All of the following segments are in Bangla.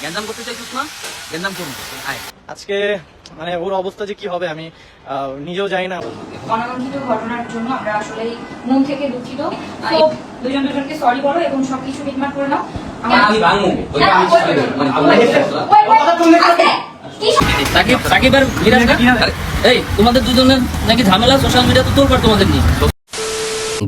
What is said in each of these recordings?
গ্যাঞ্জাম করতে চাইছিস না গ্যাঞ্জাম করুন। আয়। আজকে মানে ওর অবস্থা যে কি হবে আমি নিজেও জানি না। অনাকাঙ্ক্ষিত ঘটনার জন্য আমরা আসলে মন থেকে দুঃখিত। দুজন দুজনকে সরি বলো এবং সবকিছু মিটমাট করে নাও। মানে তোমাদের দুজনের নাকি ঝামেলা? সোশ্যাল মিডিয়া তো তোলবার তোমাদের নিয়ে।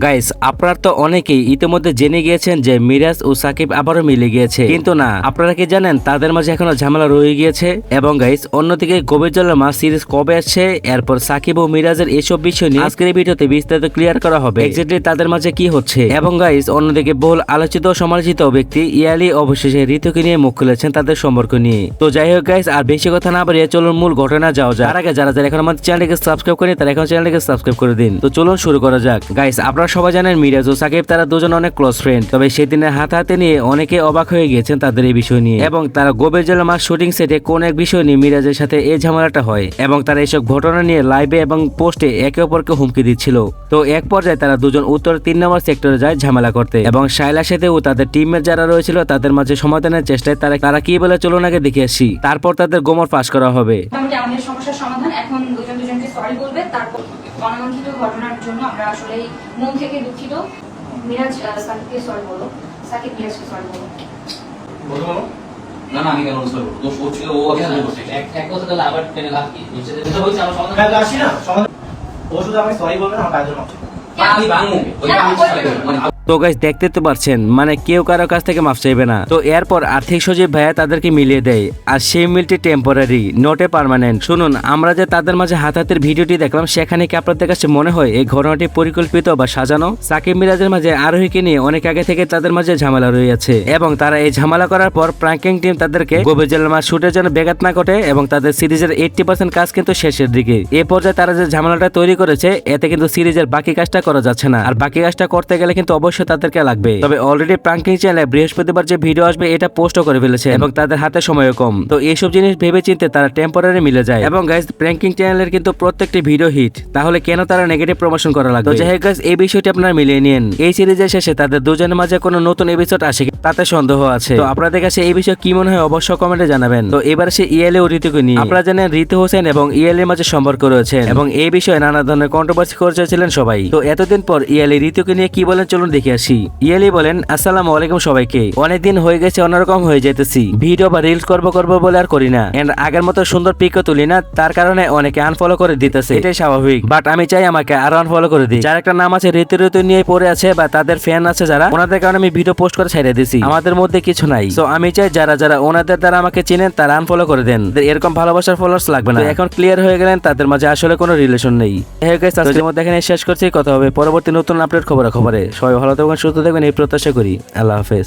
গাইস আপনারা তো অনেকেই ইতিমধ্যে জেনে গিয়েছেন যে মিরাজ ও সাকিব আবারও মিলে গিয়েছে। কিন্তু না, আপনারা কি জানেন তাদের মাঝে এখনও ঝামেলা রয়ে গিয়েছে? এবং গাইস অন্যদিকে গভীর জলের মাছ সিরিজ কবে আসছে? এরপর সাকিব ও মিরাজের এসব বিষয় নিয়ে আজকের ভিডিওতে বিস্তারিত ক্লিয়ার করা হবে। এক্স্যাক্টলি তাদের মাঝে কি হচ্ছে? এবং গাইস অন্যদিকে বহুল আলোচিত সমালোচিত ব্যক্তি ইয়ালি অবশেষে ঋতুকে নিয়ে মুখ খুলেছেন তাদের সম্পর্ক নিয়ে। তো যাই হোক গাইস আর বেশি কথা না বাড়িয়ে চলুন মূল ঘটনা যাওয়া তার আগে যারা যারা এখন আমাদের চ্যানেলকে সাবস্ক্রাইব করেন তারা এখন চ্যানেলকে সাবস্ক্রাইব করে দিন। তো চলুন শুরু করা যাক। গাইস আপনারা সবাই জানেন মিরাজ ও সাকিব, তারা দুজন অনেক ক্লোজ ফ্রেন্ড তবে সেদিনের হাত হাতে নিয়ে অনেকে অবাক হয়ে গিয়েছেন তাদের এই বিষয় নিয়ে। এবং তারা গোবের জেলা মাস শুটিং সেটে কোন এক বিষয় নিয়ে মিরাজের সাথে এই ঝামেলাটা হয়। এবং তারা এইসব ঘটনা নিয়ে লাইভে এবং পোস্টে একে অপরকে হুমকি দিচ্ছিল। তো এক পর্যায়ে তারা দুজন উত্তর তিন নম্বর সেক্টরে যায় ঝামেলা করতে। এবং শাইলার সাথে ও তাদের টিমের যারা রয়েছিল, তাদের মাঝে সমাধানের চেষ্টায় তারা তারা কি বলে চলুন আগে দেখে আসি। তারপর তাদের গোমর পাশ করা হবে। সমাধান এখন দুজন দুজনকে সরি বলবে, তারপর অনাকাঙ্ক্ষিত ঘটনার জন্য আমরা আসলে মন থেকে দুঃখিত। মিরাজ সাকিবকে সরি বলো। সাকিব মিরাজকে সরি বলো। না না আমি কেন দোষ করছিল ও আগে এক এক কথা তাহলে আবার টেনে লাভ কি? নিচে যেতে হচ্ছে আমার সমাধান কালকে আসি না। সমাধান ও শুধু আমি সরি বলবেন আমার কাজের মতো আমি ভাঙবো ওই আমি মানে তো গাইস দেখতে তো পারছেন মানে কেউ কারও কাছ থেকে মাফ চাইবে না। তো এরপর আর্থিক সচিব ভাইয়া তাদেরকে মিলিয়ে দেয়, আর সেই মিলটি টেম্পোরারি নোটে পার্মানেন্ট শুনুন, আমরা যে তাদের মাঝে হাতাতের ভিডিওটি দেখলাম, সেখানে কি আপনাদের কাছে মনে হয় এই ঘটনাটি পরিকল্পিত বা সাজানো? সাকিব মিরাজের মাঝে আরোহীকে নিয়ে অনেক আগে থেকে তাদের মাঝে ঝামেলা রয়েছে এবং তারা এই ঝামেলা করার পর প্রাঙ্কিং টিম তাদেরকে গভীর জেলার মাছ শুটের জন্য বেগাত না ঘটে, এবং তাদের সিরিজের এইটটি পার্সেন্ট কাজ কিন্তু শেষের দিকে। এ পর্যায়ে তারা যে ঝামেলাটা তৈরি করেছে, এতে কিন্তু সিরিজের বাকি কাজটা করা যাচ্ছে না। আর বাকি কাজটা করতে গেলে কিন্তু অবশ্যই তাদেরকে লাগবে। তবে অলরেডি প্রাঙ্কিং চ্যানেলে বৃহস্পতিবার যে ভিডিও আসবে এটা পোস্টও করে ফেলেছে এবং তাদের হাতে সময়ও কম। তো এইসব জিনিস ভেবে চিনতে তারা টেম্পোরারি মিলে যায়। এবং গাইজ প্র্যাঙ্কিং চ্যানেলের কিন্তু প্রত্যেকটি ভিডিও হিট তাহলে কেন তারা নেগেটিভ প্রমোশন করা লাগবে? যাই হোক guys, এই বিষয়টি আপনারা মিলিয়ে নিন। এই সিরিজের শেষে তাদের দুজনের মাঝে কোনো নতুন এপিসোড আসে তাতে সন্দেহ আছে। তো আপনাদের কাছে এই বিষয়ে কি মনে হয় অবশ্যই কমেন্টে জানাবেন। তো এবার সে ইএলএ ও ঋতুকে নিয়ে। আপনারা জানেন ঋতু হোসেন এবং ইএলএর মাঝে সম্পর্ক রয়েছেন এবং এই বিষয়ে নানা ধরনের কন্ট্রোভার্সি করেছিলেন সবাই। তো এতদিন পর ইএলএ ঋতুকে নিয়ে কি বলেন চলুন দেখে। আসি। ইএলএ বলেন, আসসালামু আলাইকুম সবাইকে। অনেকদিন হয়ে গেছে, অন্যরকম হয়ে যেতেছি ভিডিও বা রিলস করব করব বলে আর করি না। এন্ড আগের মতো সুন্দর পিকও তুলি না, তার কারণে অনেকে আনফলো করে দিতেছে। এটাই স্বাভাবিক। বাট আমি চাই আমাকে আরও আনফলো করে দিই যার একটা নাম আছে, ঋতু ঋতু নিয়ে পড়ে আছে বা তাদের ফ্যান আছে যারা, ওনাদের কারণে আমি ভিডিও পোস্ট করে ছেড়ে দিছি। আমাদের মধ্যে কিছু নাই। তো আমি চাই যারা যারা ওনাদের দ্বারা আমাকে চিনেন, তারা আনফলো করে দেন। এরকম ভালোবাসার ফলোয়ার্স লাগবে না। এখন ক্লিয়ার হয়ে গেলেন, তাদের মাঝে আসলে কোনো রিলেশন নেই। হ্যাঁ মধ্যে এখানে শেষ করছি। কথা হবে পরবর্তী নতুন আপডেট খবর খবরে সবাই ভালো থাকবেন সুস্থ থাকবেন এই প্রত্যাশা করি। আল্লাহ হাফেজ।